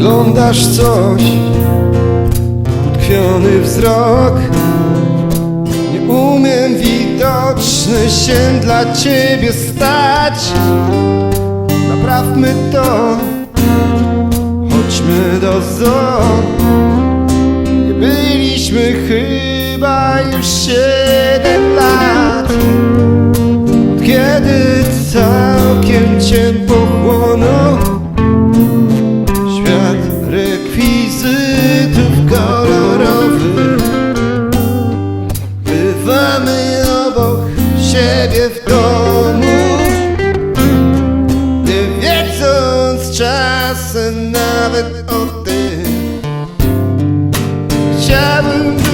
Oglądasz coś, utkwiony wzrok. Nie umiem widoczny się dla ciebie stać. Naprawmy to, chodźmy do zoo. Nie byliśmy chyba już siedem lat. Od kiedy całkiem cię pochłonął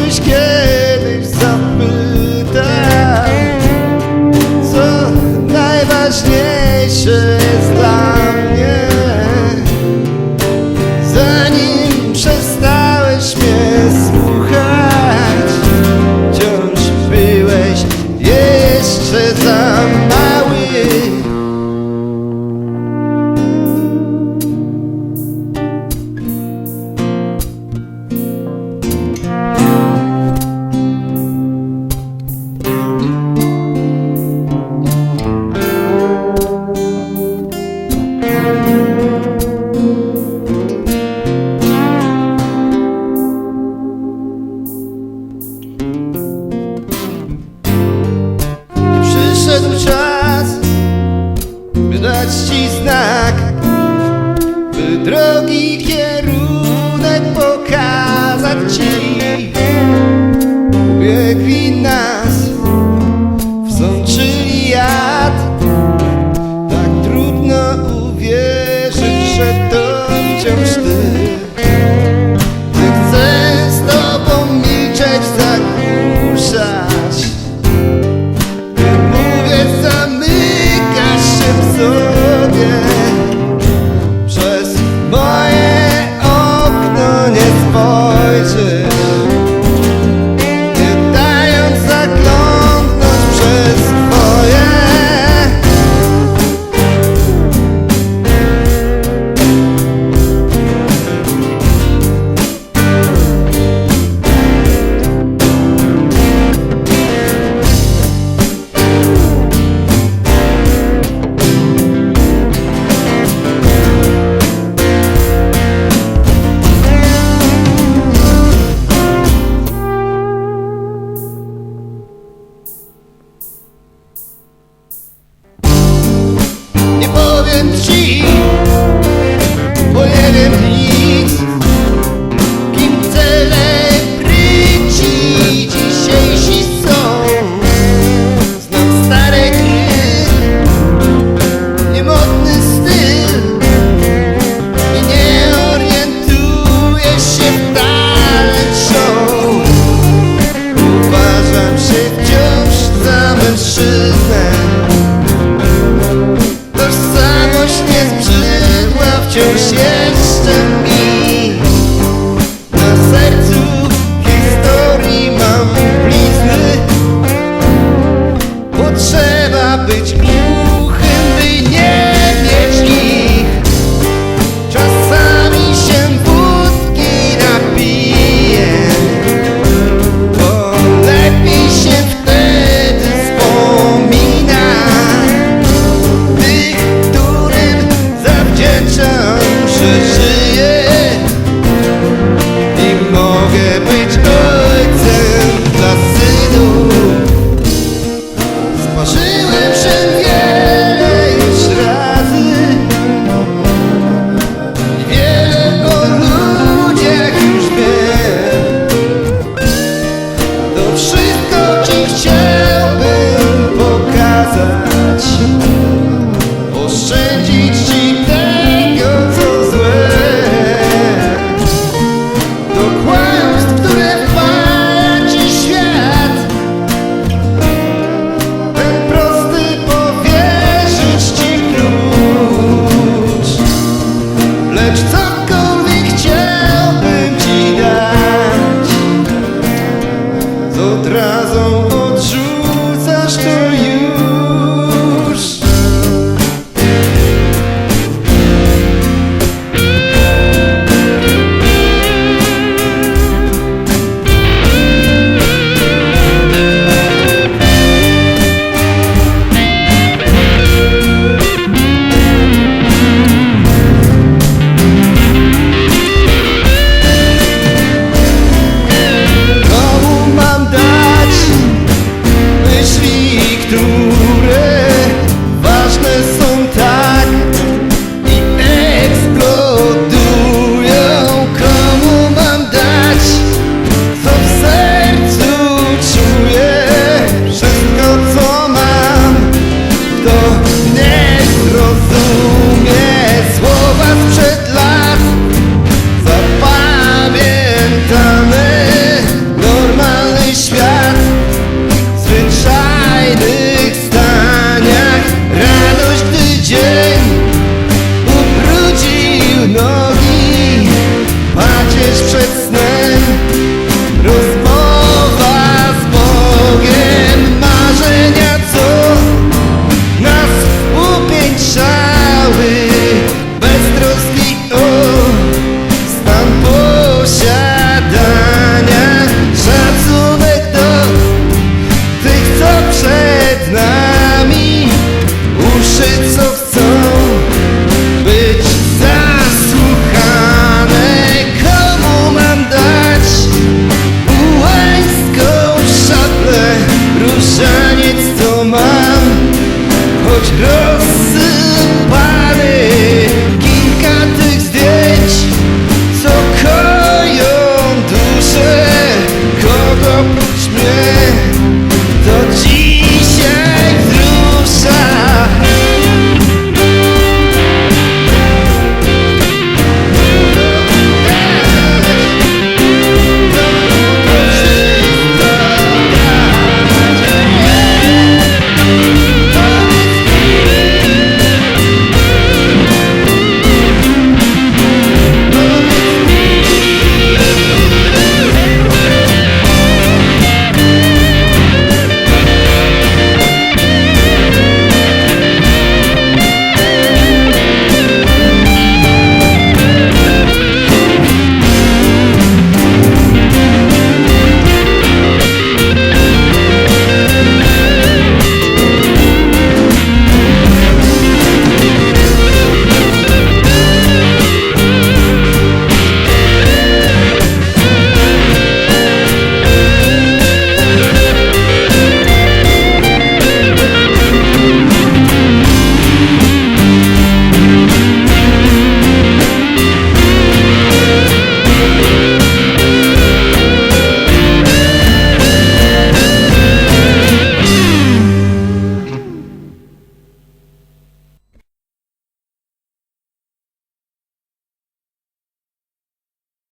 esqueça. Dać ci znak By drogi kierunek pokazać ci. Ubiegli nas, wsączyli jad. Tak trudno uwierzyć, że to wciąż